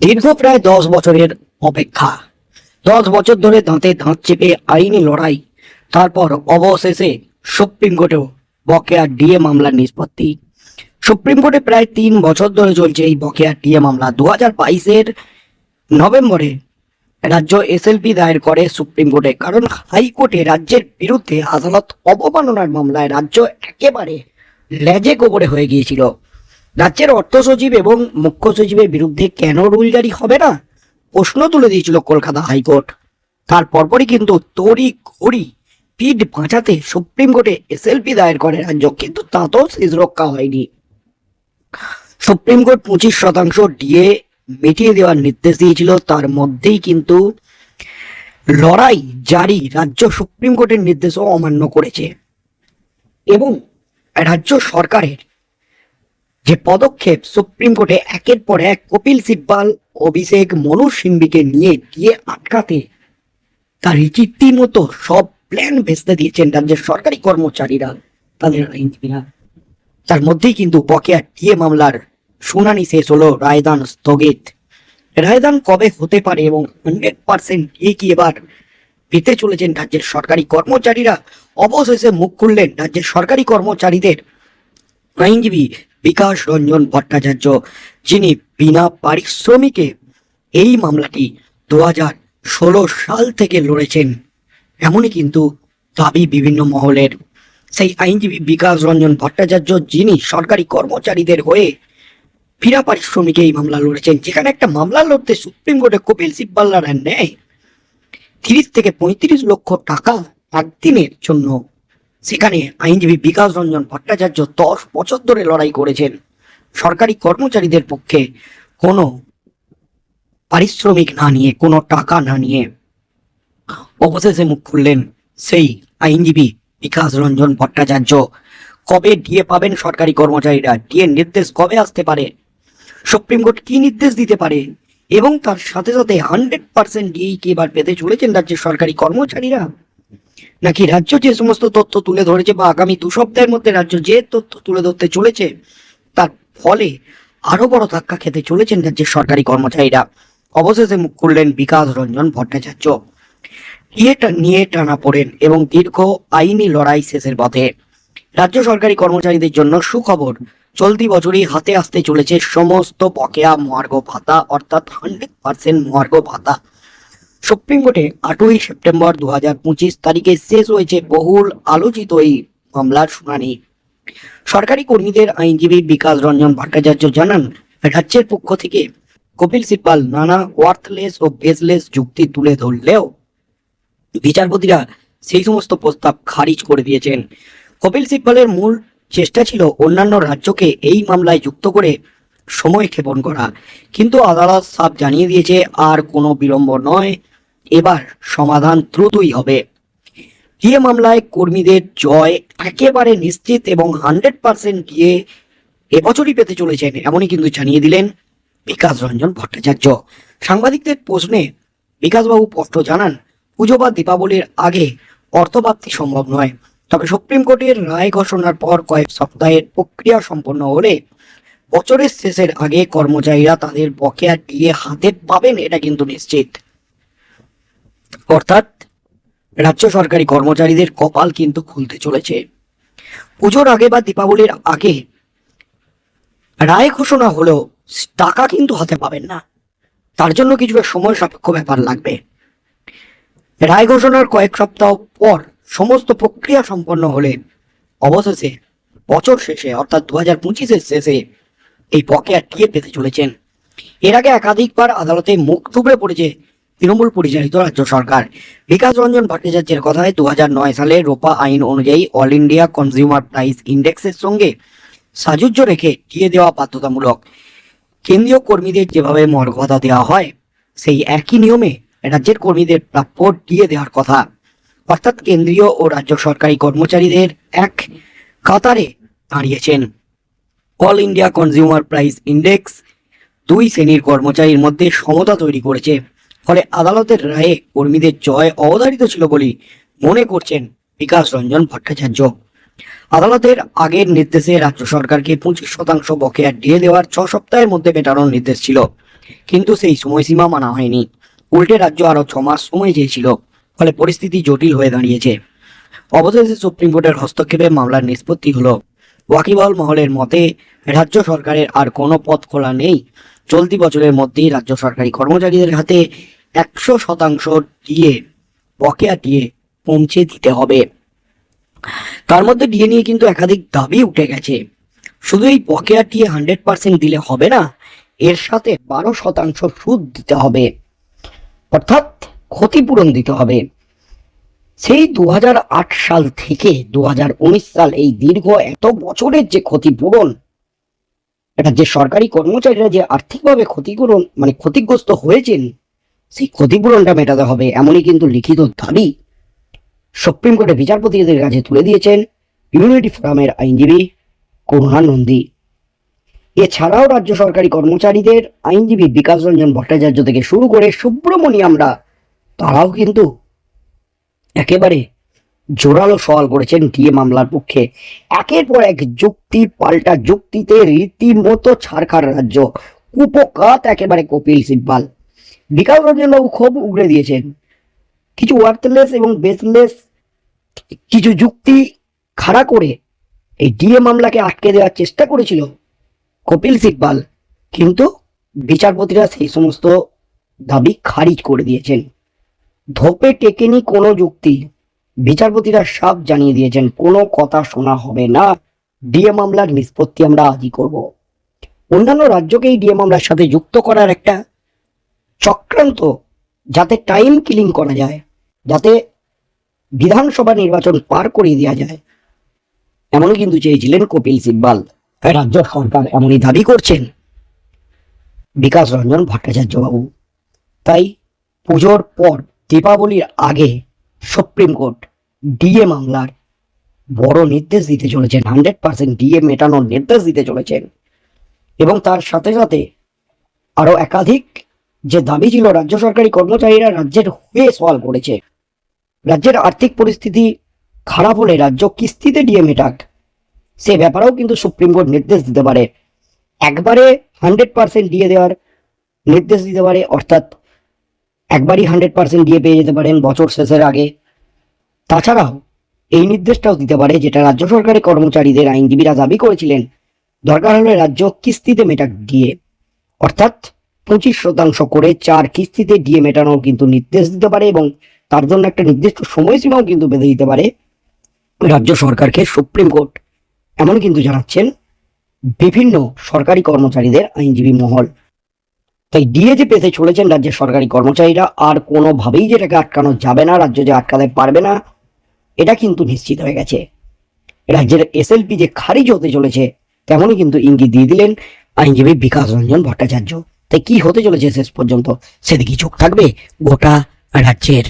দীর্ঘ প্রায় দশ বছরের অপেক্ষা। দশ বছর ধরে দাঁতে দাঁত চেপে আইনি লড়াই, তারপর অবশেষে সুপ্রিম কোর্টেও বকেয়া ডিএ মামলার নিষ্পত্তি। সুপ্রিম কোর্টে প্রায় তিন বছর ধরে চলছে এই বকেয়া ডিএ মামলা। দু হাজার বাইশের নভেম্বরে রাজ্য এসএলপি দায়ের করে সুপ্রিম কোর্টে, কারণ হাইকোর্টে রাজ্যের বিরুদ্ধে আদালত অবমাননার মামলায় রাজ্য একেবারে লেজে গোবরে হয়ে গিয়েছিল। রাজ্যের অর্থ সচিব এবং মুখ্য সচিবের বিরুদ্ধে কেন রুল জারি হবে না? প্রশ্ন তুলে দিয়েছিল কলকাতা হাইকোর্ট। তার পরপরই কিন্তু তড়ি ঘড়ি পিঠ বাঁচাতে সুপ্রিম কোর্টে এসএলপি দায়ের করে রাজ্য, কিন্তু তাতেও শেষ রক্ষা হয়নি। সুপ্রিম কোর্ট পঁচিশ শতাংশ ডিএ মিটিয়ে দেওয়ার নির্দেশ দিয়েছিল। তার মধ্যেই কিন্তু লড়াই জারি রাজ্য সুপ্রিম কোর্টের নির্দেশও অমান্য করেছে। এবং রাজ্য সরকারের যে পদক্ষেপ সুপ্রিম কোর্টে একের পর এক কপিল সিব্বাল, অভিষেক মনু সিংবিকে নিয়ে গিয়ে আটকাতে, তার রীতিমতো সব প্ল্যান ভেস্তে দিয়েছেন রাজ্যের সরকারি কর্মচারীরা, তাদের আইনজীবীরা। তার মধ্যেই কিন্তু বকেয়া টিএ মামলার শুনানি শেষ হলো রায়দান স্থগিত। রায়দান কবে হতে পারে এবং হান্ড্রেড পার্সেন্ট ডিএ কি এবার পেতে চলেছেন রাজ্যের সরকারি কর্মচারীরা? অবশেষে মুখ খুললেন রাজ্যের সরকারি কর্মচারীদের আইনজীবী বিকাশ রঞ্জন ভট্টাচার্য, যিনি বিনা পারিশ্রমিকে এই মামলাটি দু হাজার ষোলো সাল থেকে লড়েছেন। এমনই কিন্তু দাবি বিভিন্ন মহলের। সেই আইনজীবী বিকাশ রঞ্জন ভট্টাচার্য, যিনি সরকারি কর্মচারীদের হয়ে বিনা পারিশ্রমিকে এই মামলা লড়েছেন, যেখানে একটা মামলা লড়তে সুপ্রিম কোর্টে কপিল সিব্বাল্লারা নেয় তিরিশ থেকে পঁয়ত্রিশ লক্ষ টাকা একদিনের জন্য সেখানে আইনজীবী বিকাশ রঞ্জন ভট্টাচার্য দশ বছর ধরে লড়াই করেছেন। সরকারি কর্মচারীদের পক্ষে কোনো পারিশ্রমিক না নিয়ে, কোনো টাকা না নিয়ে অবশেষে মুখ খুললেন সেই আইনজীবী বিকাশ রঞ্জন ভট্টাচার্য। কবে ডিএ পাবেন সরকারি কর্মচারীরা? ডিএ নির্দেশ কবে আসতে পারে? সুপ্রিম কোর্ট কি নির্দেশ দিতে পারে? এবং তার সাথে সাথে হান্ড্রেড পার্সেন্ট ডিএ কি এবার পেতে চলেছেন রাজ্যের সরকারি কর্মচারীরা? নাকি রাজ্য যে সমস্ত তথ্য তুলে ধরেছে বা আগামী দু সপ্তাহের মধ্যে রাজ্য যে তথ্য তুলে ধরতে চলেছে, তার ফলে আরও বড় ধাক্কা খেতে চলেছেন রাজ্যের সরকারি কর্মচারীরা। অবশেষে মুখ খুললেন বিকাশ রঞ্জন ভট্টাচার্য। ইয়েটা নিয়ে টানা পড়েন এবং দীর্ঘ আইনি লড়াই শেষের পথে। রাজ্য সরকারি কর্মচারীদের জন্য সুখবর, চলতি বছরই হাতে আসতে চলেছে সমস্ত বকেয়া মহার্ঘ ভাতা, অর্থাৎ হান্ড্রেড পার্সেন্ট মহার্ঘ ভাতা। সুপ্রিম কোর্টে আটই সেপ্টেম্বর দু হাজার পঁচিশ তারিখে শেষ হয়েছে বহুল আলোচিত এই মামলার শুনানি। সরকারি কর্মীদের আইনজীবী বিকাশ রঞ্জন ভট্টাচার্য জানান, রাজ্যের পক্ষ থেকে কপিল সিব্বাল নানা ওয়ার্থলেস ও বেসলেস যুক্তি তুলে ধরলেও বিচারপতিরা সেই সমস্ত প্রস্তাব খারিজ করে দিয়েছেন। কপিল সিব্বালের মূল চেষ্টা ছিল অন্যান্য রাজ্যকে এই মামলায় যুক্ত করে সময় ক্ষেপণ করা, কিন্তু আদালত সাফ জানিয়ে দিয়েছে, আর কোনো বিলম্ব নয়। এবার সমাধান দ্রুতই হবে। ডিএ মামলায় কর্মীদের জয় একেবারে নিশ্চিত এবং হান্ড্রেড পার্সেন্ট ডিএ এবছরই পেতে চলেছেন, এমনই কিন্তু জানিয়ে দিলেন বিকাশ রঞ্জন ভট্টাচার্য। সাংবাদিকদের প্রশ্নে বিকাশবাবু স্পষ্ট জানান, পুজো বা দীপাবলির আগে অর্থপ্রাপ্তি সম্ভব নয়। তবে সুপ্রিম কোর্টের রায় ঘোষণার পর কয়েক সপ্তাহের প্রক্রিয়া সম্পন্ন হলে বছরের শেষের আগে কর্মচারীরা তাদের বকেয়া দিয়ে হাতে পাবেন, এটা কিন্তু নিশ্চিত। অর্থাৎ রাজ্য সরকারি কর্মচারীদের কপাল কিন্তু খুলতে চলেছে। পুজোর আগে বা দীপাবলির আগে রায় ঘোষণা হলেও টাকা কিন্তু হাতে পাবেন না। তার জন্য কিছু সময় সাপেক্ষ ব্যাপার লাগবে। রায় ঘোষণার কয়েক সপ্তাহ পর সমস্ত প্রক্রিয়া সম্পন্ন হলে অবশেষে বছর শেষে, অর্থাৎ দু হাজার পঁচিশের শেষে এই বকেয়া টিয়ে পেতে চলেছেন। এর আগে একাধিকবার আদালতে মুখ থুবড়ে পড়েছে তৃণমূল পরিচালিত রাজ্য সরকার। বিকাশ রঞ্জন ভট্টাচার্যের কথায় দু সালে রোপা আইন অনুযায়ী অল ইন্ডিয়া কনজিউমার প্রাইস ইন্ডেক্সের সঙ্গে সাজুজ্য রেখে দিয়ে দেওয়া বাধ্যতামূলক। কেন্দ্রীয় কর্মীদের যেভাবে মর্গ ভাতা দেওয়া হয়, সেই একই নিয়মে রাজ্যের কর্মীদের প্রাপ্য দিয়ে দেওয়ার কথা। অর্থাৎ কেন্দ্রীয় ও রাজ্য সরকারি কর্মচারীদের এক কাতারে দাঁড়িয়েছেন। All India consumer price index দুই শ্রেণির কর্মচারীর মধ্যে সমতা তৈরি করেছে। ফলে আদালতের রায়ে কর্মীদের জয় অবধারিত ছিল বলেই মনে করছেন বিকাশ রঞ্জন ভট্টাচার্য। আদালতের আগের নির্দেশে রাজ্য সরকারকে পঁচিশ শতাংশ বকেয়া দিয়ে দেওয়ার ছ সপ্তাহের মধ্যে মেটানোর নির্দেশ ছিল। কিন্তু সেই সময়সীমা মানা হয়নি। উল্টে রাজ্য আরও ছ মাস সময় চেয়েছিল, ফলে পরিস্থিতি জটিল হয়ে দাঁড়িয়েছে। অবশেষে সুপ্রিম কোর্টের হস্তক্ষেপে মামলার নিষ্পত্তি হলো। ওয়াকিবহল মহলের মতে, রাজ্য সরকারের আর কোনো পথ খোলা নেই। চলতি বছরের মধ্যেই রাজ্য সরকারি কর্মচারীদের হাতে একশো শতাংশ দিয়ে বকেয়া দিয়ে পৌঁছে দিতে হবে। তার মধ্যে ডিএ নিয়ে কিন্তু একাধিক দাবি উঠে গেছে। শুধু এই বকেয়া টিএ হান্ড্রেড পার্সেন্ট দিলে হবে না, এর সাথে বারো শতাংশ সুদ দিতে হবে। অর্থাৎ ক্ষতিপূরণ দিতে হবে। সেই দু হাজার আট সাল থেকে দু হাজার উনিশ সাল এই দীর্ঘ এত বছরের যে ক্ষতিপূরণ, এটা যে সরকারি কর্মচারীরা যে আর্থিকভাবে ক্ষতিপূরণ মানে ক্ষতিগ্রস্ত হয়েছেন সেই ক্ষতিপূরণটা মেটাতে হবে, এমনই কিন্তু লিখিত দাবি সুপ্রিম কোর্টে বিচারপতিদের কাছে তুলে দিয়েছেন ইউনিটি ফোরামের আইনজীবী করুণানন্দী। এছাড়াও রাজ্য সরকারি কর্মচারীদের আইনজীবী বিকাশ রঞ্জন ভট্টাচার্য থেকে শুরু করে সুব্রমণিয়ামরা তারাও কিন্তু একেবারে জোরালো সওয়াল করেছেন ডিএ মামলার পক্ষে। একের পর এক যুক্তি পাল্টা যুক্তিতে রীতিমতো ছাড়খার রাজ্য। কুপকাত একেবারে কপিল সিব্বাল। বিকাশ রঞ্জন বাবু খুব উগড়ে দিয়েছেন কিছু ওয়ার্থলেস এবং বেসলেস কিছু যুক্তি খাড়া করে এই ডিএ মামলাকে আটকে দেওয়ার চেষ্টা করেছিল কপিল সিব্বাল। কিন্তু বিচারপতিরা সেই সমস্ত দাবি খারিজ করে দিয়েছেন। ধোপে টেকেনি কোনো যুক্তি। বিচারপতিরা সব জানিয়ে দিয়েছেন, কোনো কথা শোনা হবে না। ডিএ মামলার নিষ্পত্তি আমরা আজই করব। অন্যান্য রাজ্যকেই ডিএ মামলার সাথে যুক্ত করার একটা চক্রান্ত যাতে টাইম কিলিং করা যায়, যাতে বিধানসভা নির্বাচন পার করিয়ে দেওয়া যায়। এমনই কিন্তু চেয়েছিলেন কপিল সিব্বাল। রাজ্য সরকার এমনই দাবি করছেন। বিকাশ রঞ্জন ভট্টাচার্য বাবু তাই পুজোর পর দীপাবলির আগে সুপ্রিম কোর্ট ডিএ মামলার বড় নির্দেশ দিতে চলেছেন, হান্ড্রেড পার্সেন্ট ডিএ মেটানোর নির্দেশ দিতে চলেছেন। এবং তার সাথে সাথে আরও একাধিক যে দাবি ছিল রাজ্য সরকারি কর্মচারীরা রাজ্যের হয়ে সওয়াল করেছে। রাজ্যের আর্থিক পরিস্থিতি খারাপ হলে রাজ্য কিস্তিতে ডিএ মেটাক সে ব্যাপারেও কিন্তু সুপ্রিম কোর্ট নির্দেশ দিতে পারে। একবারে হান্ড্রেড পার্সেন্ট দিয়ে দেওয়ার নির্দেশ দিতে পারে, অর্থাৎ একবারই হান্ড্রেড পার্সেন্ট দিয়ে পেয়ে যেতে পারেন বছর শেষের আগে। তাছাড়াও এই নির্দেশটাও দিতে পারে যেটা রাজ্য সরকারি কর্মচারীদের আইনজীবীরা দাবি করেছিলেন, দরকার হলে রাজ্য কিস্তিতে মেটাক দিয়ে অর্থাৎ পঁচিশ শতাংশ করে চার কিস্তিতে দিয়ে মেটানোর কিন্তু নির্দেশ দিতে পারে এবং তার জন্য একটা নির্দিষ্ট সময়সীমাও কিন্তু বেঁধে দিতে পারে। রাজ্য সরকারকে সুপ্রিম কোর্ট এমন কিন্তু জানাচ্ছেন, বিভিন্ন সরকারি কর্মচারীদের আইনজীবী মহল। তাই ডিএ যে পেতে চলেছেন রাজ্যের সরকারি কর্মচারীরা, আর কোনোভাবেই যেটাকে আটকানো যাবে না, রাজ্য যে আটকাতে পারবে না, এটা কিন্তু নিশ্চিত হয়ে গেছে। রাজ্যের এসএলপি যে খারিজ হতে চলেছে, তেমনই কিন্তু ইঙ্গিত দিয়ে দিলেন আইনজীবী বিকাশ রঞ্জন ভট্টাচার্য। তাই কি হতে চলেছে শেষ পর্যন্ত? সেদিকে চোখ থাকবে গোটা রাজ্যের